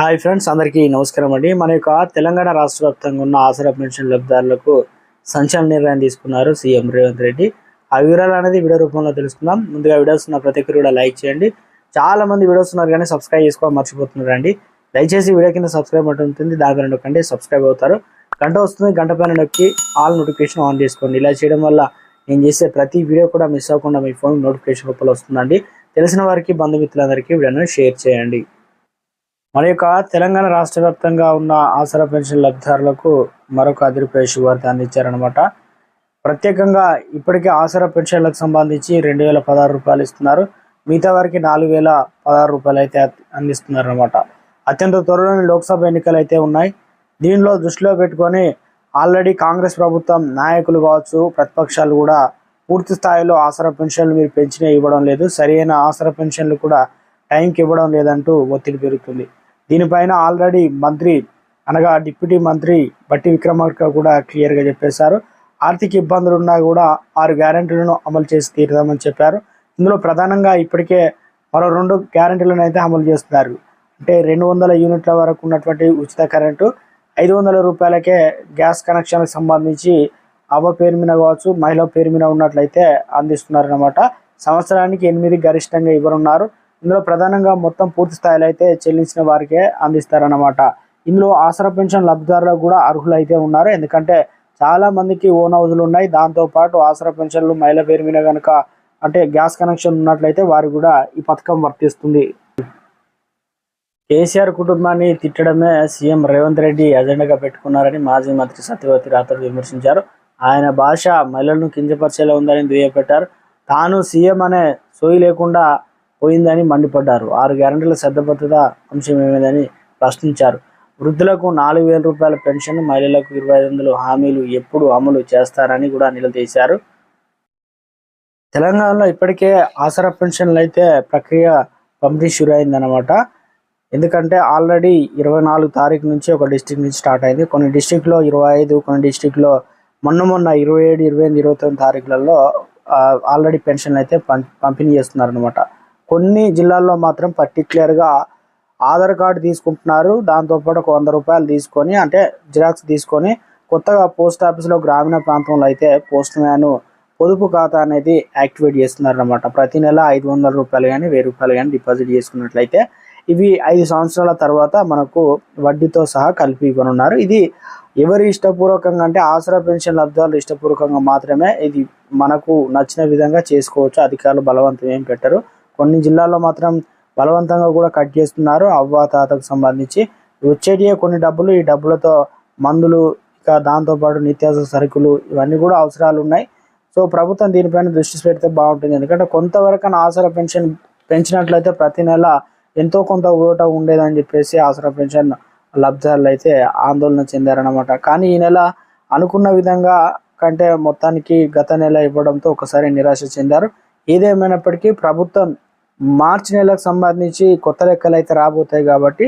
Hi friends అందరికీ నమస్కారం అండి. మన యొక్క తెలంగాణ రాష్ట్ర వ్యాప్తంగా ఉన్న ఆసరా పెన్షన్ లబ్ధిదారులకు సంచలన నిర్ణయం తీసుకున్నారు సీఎం రేవంత్ రెడ్డి. ఆ వివరాలు అనేది వీడియో రూపంలో తెలుసుకుందాం. ముందుగా వీడియోస్ ఉన్న ప్రతి ఒక్కరు కూడా లైక్ చేయండి. చాలా మంది వీడియోస్ ఉన్నారు కానీ సబ్స్క్రైబ్ చేసుకోవడం మర్చిపోతున్నారు అండి దయచేసి వీడియో కింద సబ్స్క్రైబ్ బటన్ ఉంటుంది దాని పైన నొక్కండి సబ్స్క్రైబ్ అవుతారు. గంట వస్తుంది గంట పైన నొక్కి ఆల్ నోటిఫికేషన్ ఆన్ చేసుకోండి. ఇలా చేయడం వల్ల నేను చేసే ప్రతి వీడియో కూడా మిస్ అవ్వకుండా మీ ఫోన్ నోటిఫికేషన్ రూపంలో వస్తుందండి. తెలిసిన వారికి బంధుమిత్రులందరికీ వీడియోను షేర్ చేయండి. మన యొక్క తెలంగాణ రాష్ట్ర వ్యాప్తంగా ఉన్న ఆసరా పెన్షన్ లబ్ధిదారులకు మరొక అదిరిపోయే శుభార్త అందించారనమాట ప్రత్యేకంగా ఇప్పటికే ఆసరా పెన్షన్లకు సంబంధించి రెండు వేల పదహారు రూపాయలు ఇస్తున్నారు. మిగతా వారికి నాలుగు వేల పదహారు రూపాయలు అయితే అందిస్తున్నారు అనమాట అత్యంత త్వరలోని లోక్సభ ఎన్నికలు అయితే ఉన్నాయి. దీనిలో దృష్టిలో పెట్టుకొని ఆల్రెడీ కాంగ్రెస్ ప్రభుత్వం నాయకులు కావచ్చు ప్రతిపక్షాలు కూడా పూర్తి స్థాయిలో ఆసరా పెన్షన్లు మీరు పెంచినా ఇవ్వడం లేదు. సరైన ఆసరా పెన్షన్లు కూడా టైంకి ఇవ్వడం లేదంటూ ఒత్తిడి పెరుగుతుంది. దీనిపైన ఆల్రెడీ మంత్రి అనగా డిప్యూటీ మంత్రి బట్టి విక్రమార్క కూడా క్లియర్గా చెప్పేశారు. ఆర్థిక ఇబ్బందులు ఉన్నా కూడా ఆరు గ్యారెంటీలను అమలు చేసి తీరుదామని చెప్పారు. ఇందులో ప్రధానంగా ఇప్పటికే మరో రెండు గ్యారెంటీలను అయితే అమలు చేస్తున్నారు. అంటే రెండు వందల యూనిట్ల వరకు ఉన్నటువంటి ఉచిత కరెంటు ఐదు వందల రూపాయలకే గ్యాస్ కనెక్షన్కి సంబంధించి అవ్వ పేరు మీద కావచ్చు మహిళ పేరు మీద ఉన్నట్లయితే అందిస్తున్నారన్నమాట. సంవత్సరానికి ఎనిమిది గరిష్టంగా ఇవ్వనున్నారు. ఇందులో ప్రధానంగా మొత్తం పూర్తి స్థాయిలో అయితే చెల్లించిన వారికే అందిస్తారన్నమాట. ఇందులో ఆసరా పెన్షన్ లబ్ధిదారులకు కూడా అర్హులు అయితే ఉన్నారు. ఎందుకంటే చాలా మందికి ఓన్ హౌజులు ఉన్నాయి. దాంతో పాటు ఆసరా పెన్షన్లు మహిళ పేరు మీద కనుక అంటే గ్యాస్ కనెక్షన్ ఉన్నట్లయితే వారు కూడా ఈ పథకం వర్తిస్తుంది. కేసీఆర్ కుటుంబాన్ని తిట్టడమే సీఎం రేవంత్ రెడ్డి అజెండాగా పెట్టుకున్నారని మాజీ మంత్రి సత్యవతి రాథోడ్ విమర్శించారు. ఆయన భాష మహిళలను కించపరిచేలా ఉందని దుయ్యపెట్టారు తాను సీఎం అనే సోయి లేకుండా పోయిందని మండిపడ్డారు. ఆరు గ్యారంటీల శ్రద్ధబద్ధత అంశం ఏమైందని ప్రశ్నించారు. వృద్ధులకు నాలుగు వేల రూపాయల పెన్షన్ మహిళలకు ఇరవై ఐదు వందలు హామీలు ఎప్పుడు అమలు చేస్తారని కూడా నిలదీశారు. తెలంగాణలో ఇప్పటికే ఆసరా పెన్షన్లు అయితే ప్రక్రియ పంపిణీ షురు అయిందనమాట ఎందుకంటే ఆల్రెడీ ఇరవై నాలుగు తారీఖు నుంచి ఒక డిస్టిక్ నుంచి స్టార్ట్ అయింది. కొన్ని డిస్టిక్లో ఇరవై ఐదు కొన్ని డిస్టిక్లో మొన్న మొన్న ఇరవై ఏడు ఇరవై ఎనిమిది ఇరవై తొమ్మిది తారీఖులలో ఆల్రెడీ పెన్షన్లు అయితే పంపిణీ చేస్తున్నారనమాట కొన్ని జిల్లాల్లో మాత్రం పర్టికులర్గా ఆధార్ కార్డు తీసుకుంటున్నారు. దాంతోపాటు ఒక వంద రూపాయలు తీసుకొని అంటే జిరాక్స్ తీసుకొని కొత్తగా పోస్ట్ ఆఫీస్లో గ్రామీణ ప్రాంతంలో అయితే పోస్ట్ మ్యాన్ పొదుపు ఖాతా అనేది యాక్టివేట్ చేస్తున్నారు అనమాట ప్రతి నెల ఐదు వందల రూపాయలు కానీ వెయ్యి రూపాయలు కానీ డిపాజిట్ చేసుకున్నట్లయితే ఇవి ఐదు సంవత్సరాల తర్వాత మనకు వడ్డీతో సహా కలిపి ఇవ్వనున్నారు. ఇది ఎవరి ఇష్టపూర్వకంగా అంటే ఆసరా పెన్షన్ లబ్ధాలు ఇష్టపూర్వకంగా మాత్రమే ఇది మనకు నచ్చిన విధంగా చేసుకోవచ్చు. అధికారులు బలవంతం ఏం పెట్టరు. కొన్ని జిల్లాల్లో మాత్రం బలవంతంగా కూడా కట్ చేస్తున్నారు. అవ్వ తాతకు సంబంధించి. వచ్చేటియే కొన్ని డబ్బులు ఈ డబ్బులతో మందులు ఇక దాంతోపాటు నిత్యావసర సరుకులు ఇవన్నీ కూడా అవసరాలు ఉన్నాయి. సో ప్రభుత్వం దీనిపైన దృష్టి పెడితే బాగుంటుంది. ఎందుకంటే కొంతవరకు ఆసరా పెన్షన్ పెంచినట్లయితే ప్రతి నెల ఎంతో కొంత ఊరట ఉండేదని చెప్పేసి ఆసరా పెన్షన్ లబ్ధిదారులు అయితే ఆందోళన చెందారనమాట కానీ ఈ నెల అనుకున్న విధంగా కంటే మొత్తానికి గత నెల ఇవ్వడంతో ఒకసారి నిరాశ చెందారు. ఏదేమైనప్పటికీ ప్రభుత్వం మార్చి నెలకు సంబంధించి కొత్త లెక్కలు అయితే రాబోతాయి కాబట్టి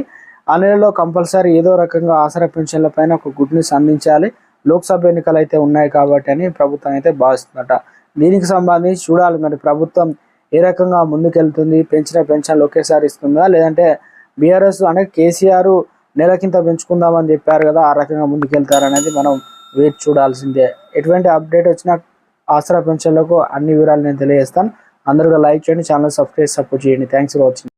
ఆ నెలలో కంపల్సరీ ఏదో రకంగా ఆసరా పెన్షన్ల పైన ఒక గుడ్ న్యూస్ అందించాలి. లోక్సభ ఎన్నికలు అయితే ఉన్నాయి కాబట్టి అని ప్రభుత్వం అయితే భావిస్తుందట. దీనికి సంబంధించి చూడాలి మరి ప్రభుత్వం ఏ రకంగా ముందుకెళ్తుంది పెంచిన పెన్షన్లు ఒకేసారి ఇస్తుందా లేదంటే బీఆర్ఎస్ అంటే కేసీఆర్ నెలకింత పెంచుకుందామని చెప్పారు కదా ఆ రకంగా ముందుకెళ్తారనేది మనం వేచి చూడాల్సిందే. ఎటువంటి అప్డేట్ వచ్చినా ఆసరా పెన్షన్లకు అన్ని వివరాలు నేను తెలియజేస్తాను. అందరూ కూడా లైక్ చేయండి ఛానల్ సబ్స్క్రైబ్ సపోర్ట్ చేయండి. Thanks for watching